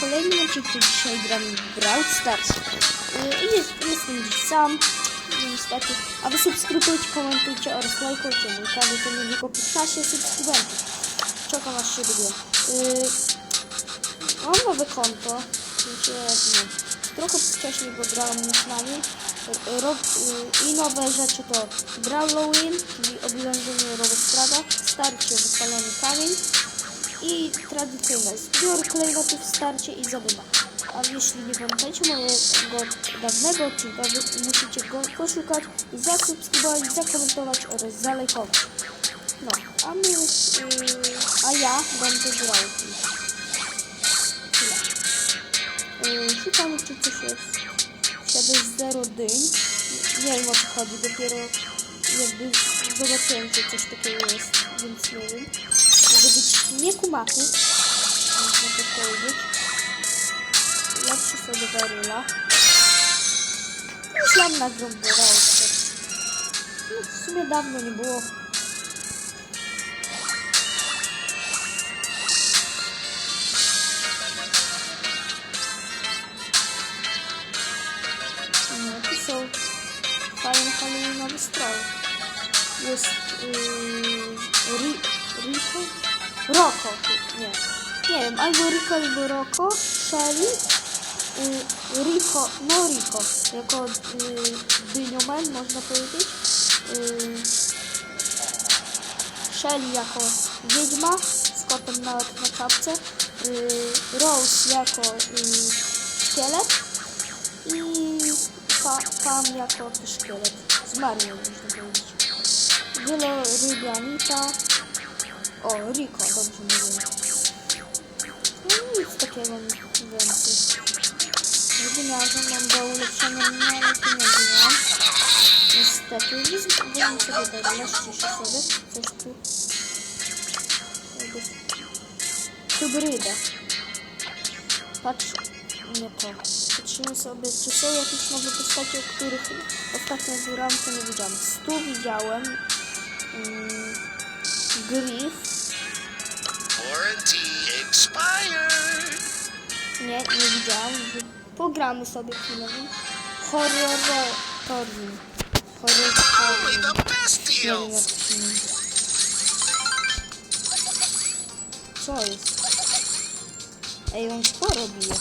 kolejnym odcinku dzisiaj gram w Brawl Stars. I jest, jestem dziś sam, niestety. A wy subskrybujcie, komentujcie oraz lajkujcie mój kanał, to nie tylko 15 subskrybentów. Czekam aż się lubię. Yy, mam nowe konto, wiecie, no, trochę wcześniej go grałem niż na nim. Yy, I nowe rzeczy to Brawlowin, czyli oblężenie Robostrada, starcie wypalony kamień i tradycyjne zbiór klejnotów starcie i zadyma. A jeśli nie pamiętacie mojego dawnego odcinka, musicie go poszukać i zasubskrybować, zakomentować oraz zalajkować. No, a my, yy, a ja będę grał. Yy, szukam czy coś jest. Wsiadę z zero dyń. Nie wiem o co chodzi, dopiero jakby zobaczyłem, że coś takiego jest, więc nie wiem. Może być nie kumaty. Można to powiedzieć. Lepszy sobie. Już mam na grąbowałkę. No w sumie dawno nie było. No, tu są fajne halloweenowe stroje. Jest yy, ri, Rico? Roko, nie. Nie wiem, albo Rico, albo Roko, Shelly, yy, Rico, no Rico, jako yy, dynioman, można powiedzieć. Yy, Shelly jako wiedźma, z kotem nawet na czapce. Yy, Rose jako yy, szkielet i pa, Pam jako szkielet. Zmarły, można powiedzieć. Wielorybianita. O, Rico, dobrze mówię. No nic takiego więcej. Wymiarze mam do ulepszenia, ale pieniędzy nie mam. Niestety, nie zrobiłem sobie tego, ciszę sobie. Coś tu. Jakby... Hybryda. Patrz, nie to. Patrzymy sobie, czy są jakieś nowe postacie, o których ostatnio w ramce nie widziałem. Stu widziałem. Mm, Griff. Nie, nie widziałam. Pogramy sobie Horror-torin. the best Nie wiem jak się mówi. Co jest? Ej, on sporo bije.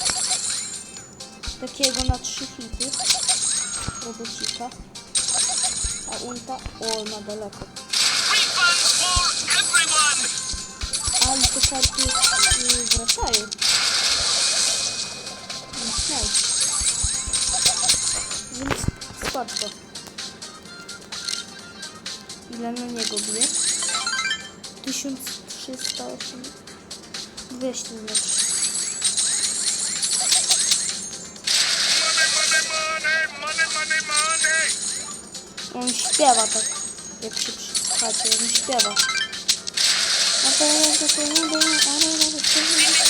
Takiego na trzy hity. Robocika. A ulta? O, na daleko. Ale te karty y, wracają. Nice. Więc spoko. Ile na niego bije? 1308 200 metrów. On śpiewa tak, jak się przysłuchacie, on śpiewa. Na pewno to pojedę, ale nawet nie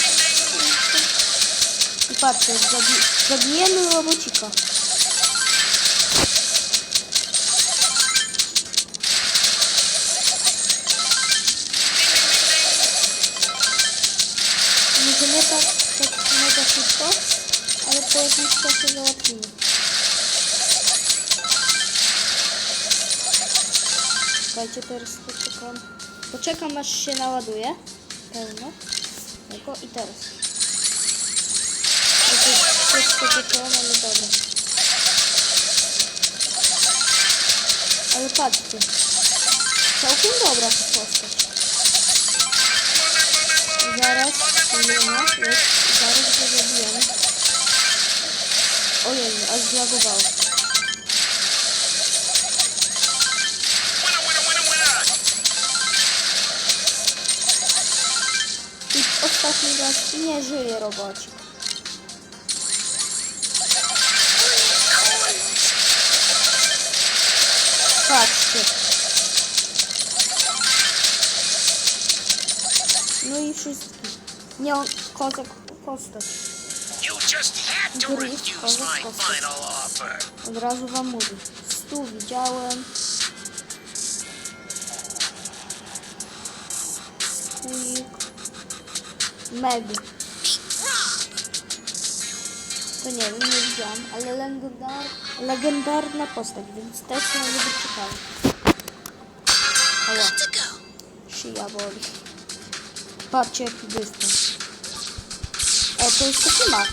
patrzcie, zabi zabijemy robocika. Może nie tak, tak mega szybko, ale po jakimś czasie załatwimy. Czekajcie, teraz poczekam. Poczekam aż się naładuje. Pełno. Tylko i teraz. Poczekam, ale dobra. Ale patrzcie. Całkiem dobra ta postać. Zaraz, jest. Zaraz go zabijemy. Ojej, aż zlagowało. Ostatni raz nie żyje robocik. Patrzcie. No i wszystkich. Nie on, kozak postać. Refuse kozak postać. Od razu wam mówię. Stu widziałem. Squeak. Meg. To nie wiem, nie widziałam, ale legendar, legendarna postać, więc też może być ciekawe. Ała, szyja boli. Patrzcie jaki dystans. O, to jest taki max.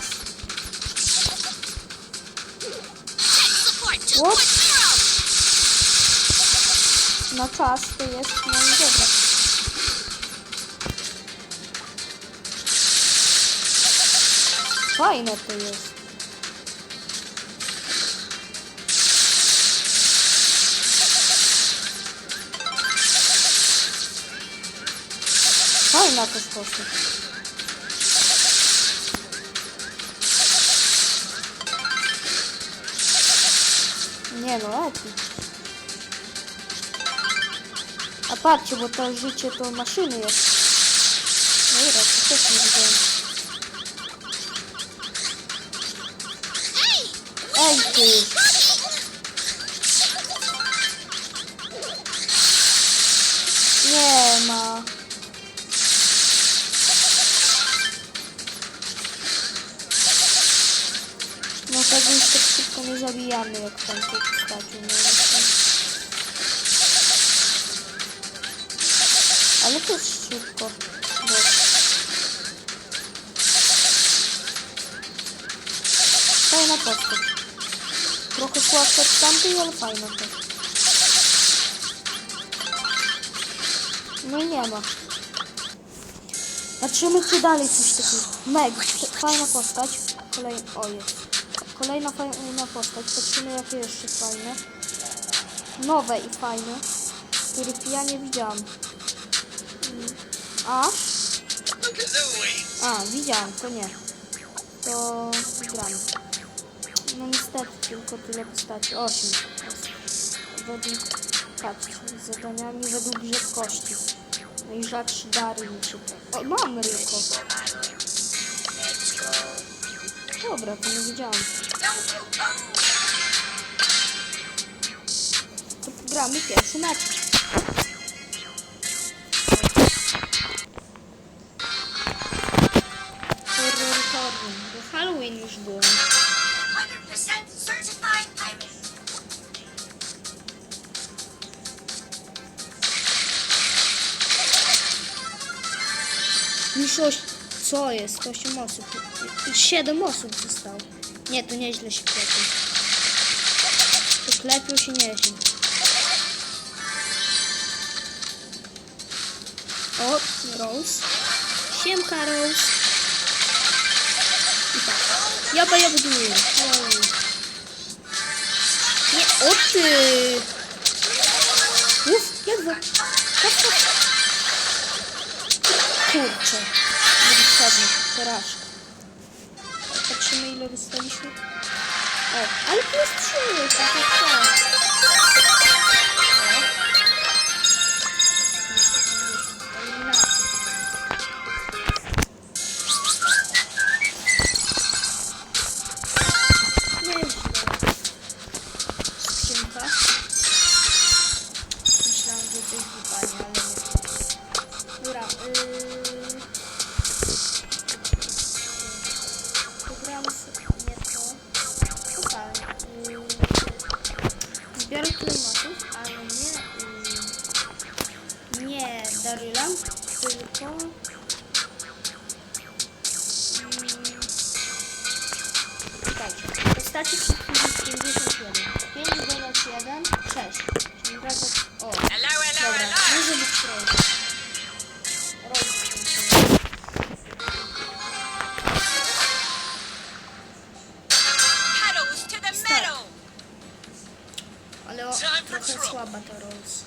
What? 2.0. Na czas to jest no i dobra. Fajne to jest. Fajna to sposób. Nie no, lepiej. A patrzcie, bo to życie to maszyny jest. No i raz, to też nie widziałem. Hey, Ej ty! Szybko nie zabijamy jak tam. No, niestety. Ale to jest szybko. Bo... Fajna postać. Trochę słabsza od tamtej, ale fajna też. No nie ma. Patrzymy czy dalej coś takiego. Meg, fajna postać. Kolej... O jest. Kolejna fajna postać. Patrzymy jakie jeszcze fajne. Nowe i fajne. Których ja nie widziałam. Louie. A, widziałam, to nie. To gramy. No niestety, tylko tyle postaci. 8. Według, patrzcie, z zadaniami według rzadkości. No i rzadszy dary mi. O, mam ryko. Dobra, to nie wiedziałam. To gramy pierwszy mecz. Bo Halloween już było. 100% certified pirate. Mniejszość. Co jest? 8 osób. 7 osób zostało. Nie, to nieźle się klepią. To klepią się nieźle. O, Rose. Siemka, Rose. I tak. Jaba, jaba, duję. Oj. Nie, o ty! Uf, ledwo. цього достатньо. О, але плюс чую, так Thank you. Time for trouble. słaba ta Rose.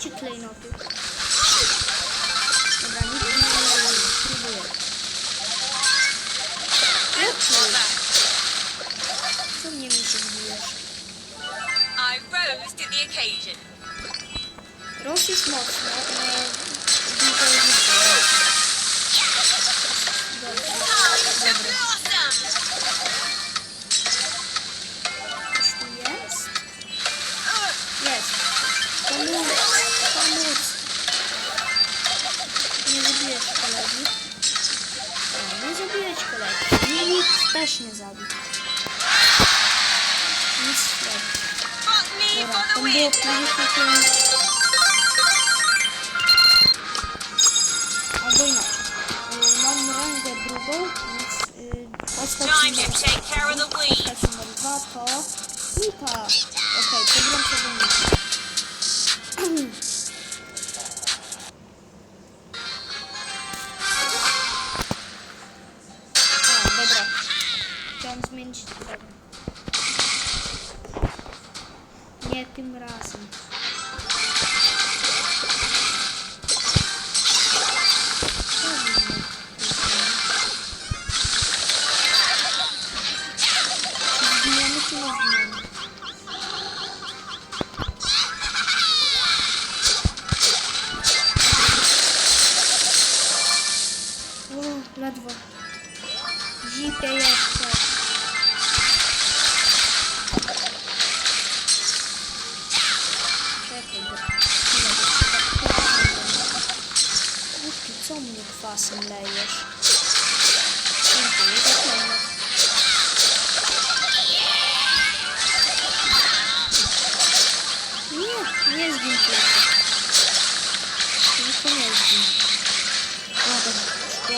Dajcie klejnoty. Dobra, nic nie spróbuję. Co mnie mi się zbijesz? I rose to the occasion. Ross jest mocno, też nie zabił. Nic Dobra, tam było! 55. Albo inaczej. Y, Mam rangę drugą, więc postać numer, to take care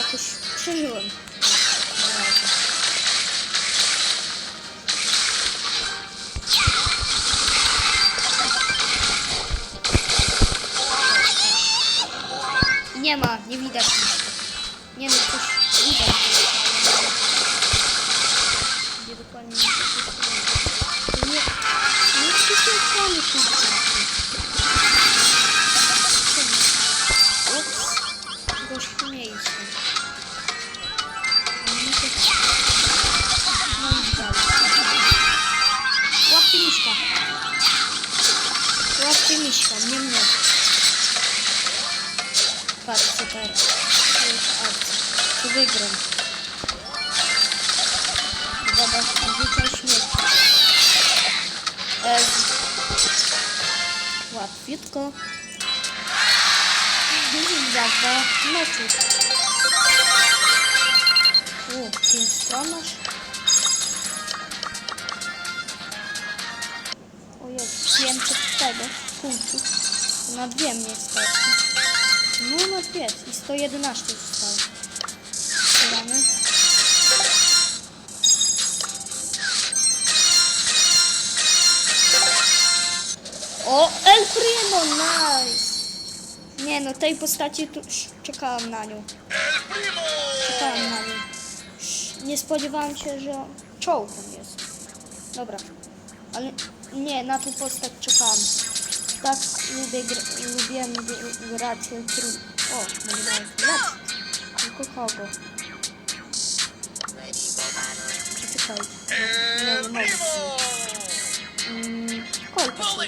jakoś przeżyłem. Na razie. Nie ma, nie widać Patrz, super. Tu wygram. Zobacz, rzucaj śmieci. E, łatwiutko. Za dwa meczu. U, pięć stronach. O Jezu, 500 tego punktów. Na dwie mnie starczy. No na dwie. I 111 zostało. Gramy. O, El Primo, nice! Nie no, tej postaci tu czekałam na nią. Czekałam na nią. Nie spodziewałam się, że czołgiem jest. Dobra. Ale nie, na tą postać czekałam. Tak lubię gr gr- grać tru... O, mogę grać. Tylko kogo? Czekaj. Nie, nie mogę. Mm, kolka sobie.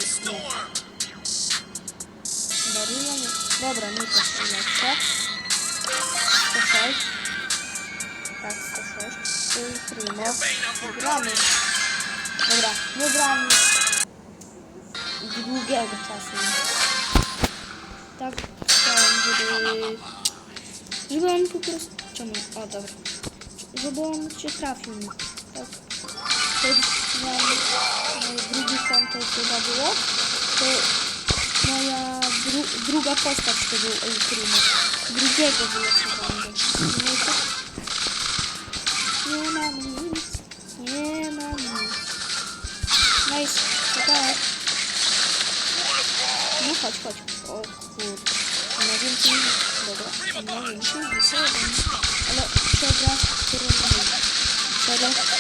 Daruję, nie. Dobra, nie się lepsze. 106. Tak, 106. I primo. Gramy. Dobra, nie gramy. Długiego czasu. Tak chciałem, żeby... Żeby on po prostu... Czemu? O, dobra. Żeby on się trafił. Tak. Wtedy miałem drugi konto chyba było. To moja dru druga postać to był El Primo. Drugiego wylosowanego. 拜拜。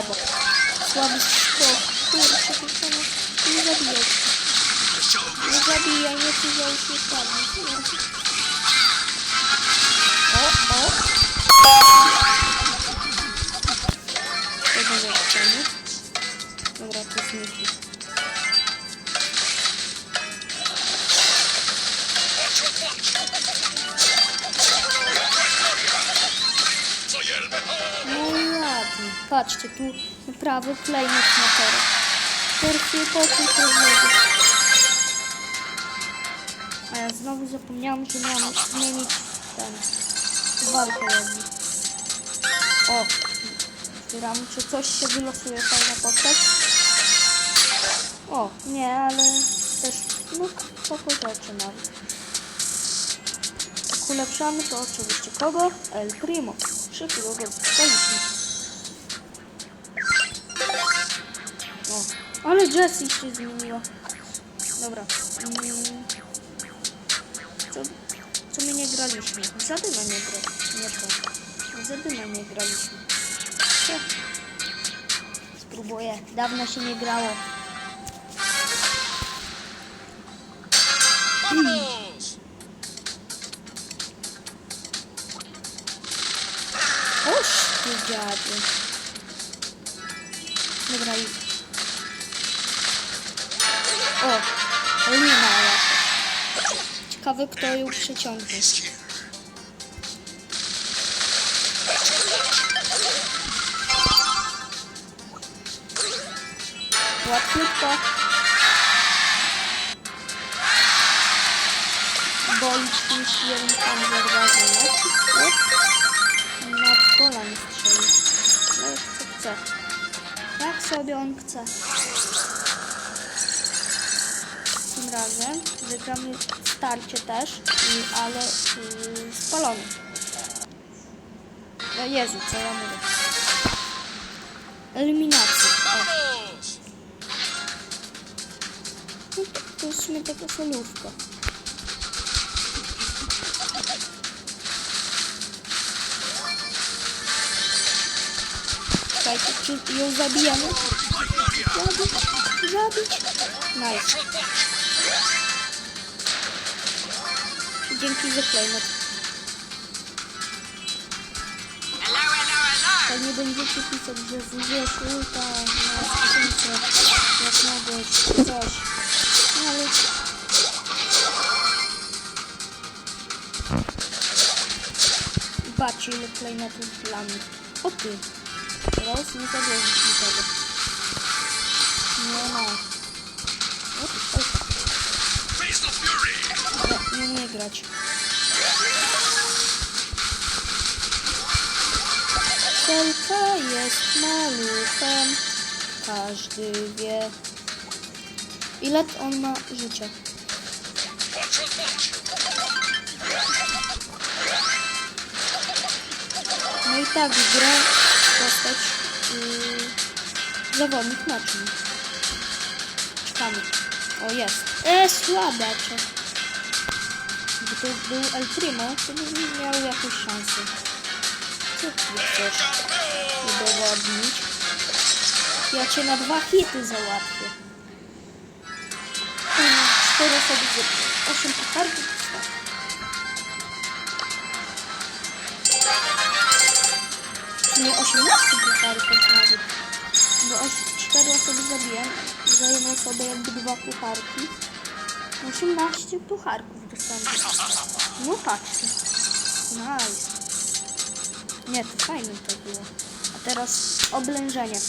Słabo. Słaby skok. Kurczę, kurczę, no. Nie zabijaj. Nie zabijaj, nie chcę, że już nie spadnie. O, o. Patrzcie, tu prawy klejnot na torach. Perfie pokój prowadzi. A ja znowu zapomniałam, że miałam zmienić ten walkę jakby. O, otwieramy, czy coś się wylosuje fajna postać. O, nie, ale też, no, spoko rzeczy nawet. Ulepszamy, to oczywiście kogo? El Primo. Szybko go ale Jessie się zmieniła. Dobra. Co, co my nie graliśmy? Zadyma nie gra. Nie to. Nie graliśmy. Spróbuję. Dawno się nie grało. Oż ty dziady. Dobra i... Ciekawe kto ją here. Łatwiutko. Bolić jeden panzer razem. Na pola nie strzeli. No jak chce. Jak sobie on chce. Tym razem wygramy starcie też, ale yy, spalony. O Jezu, co ja mówię. Eliminacja. No to, to w sumie taka solówka. Czekajcie, czy ją zabijamy? Zabić, zabić. Nice. Dzięki za klejnot. Tak nie będziecie pisać, że zużyjesz ulta na skrzynce, jak mogłeś, coś. No ale... Patrzcie ile klejnotów dla mnie. O ty. Teraz nie założyć mi tego. Nie ma. O, grać. Szelka jest maluchem, każdy wie. Ile on ma życia? No i tak gra postać yy, zawodnik meczny. Czekamy. O jest. E, słabacze. Gdyby to był El Primo, to by miał jakąś szansę. Co ty chcesz udowodnić? Ja cię na dwa hity załatwię. Cztery osoby z osiem pucharków dostał. W sumie 18 pucharków nawet. Bo oś- cztery osoby zabiłem. Za jedną osobę jakby dwa pucharki. 18 pucharków. No patrzcie. Nice. Nie, to fajne to było. A teraz oblężenie.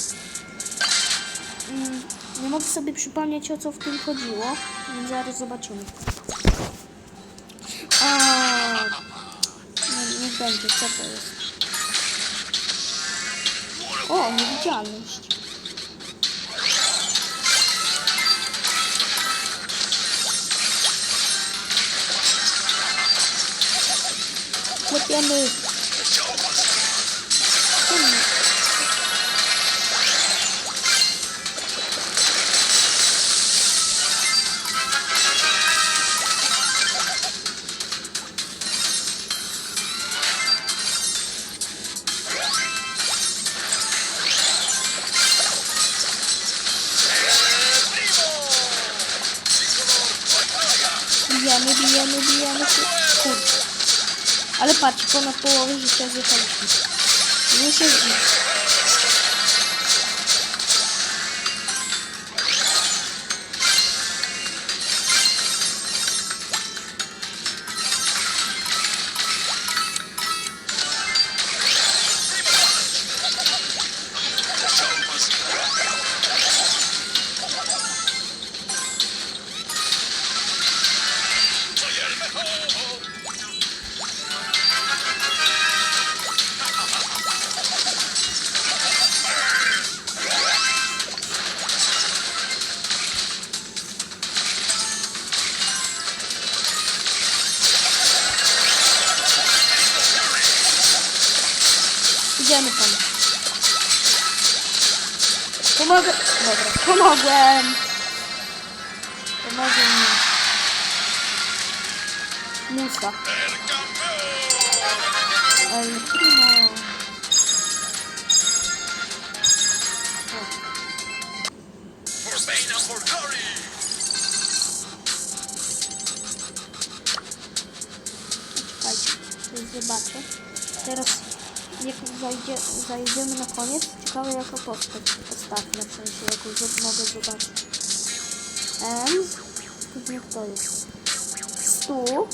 Mm, nie mogę sobie przypomnieć o co w tym chodziło, więc zaraz zobaczymy. A, no, niech będzie, co to jest? O, niewidzialność. một tiền đi Bia, no Bia, no Bia, no Bia. Ale patrz, ponad połowę życia zjechaliśmy. Nie się zdziw. Idziemy tam. Pomogę. Dobra, pomogłem. Pomogę mi. Musa. El primo. Czekajcie, zobaczę. Teraz jak zajdzie, zajdziemy na koniec, ciekawe jaka postać ostatnia, w sensie jaką mogę zobaczyć. And, niech to jest. Stu.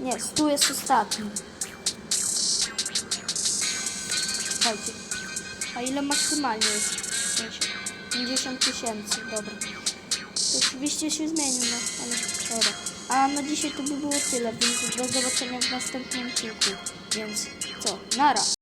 Nie, stu jest ostatni. Czekajcie. A ile maksymalnie jest? W sensie 50 tysięcy, dobra. Oczywiście się zmieni, no, ale dobra. A na dzisiaj to by było tyle, więc do zobaczenia w następnym odcinku. Więc co, nara.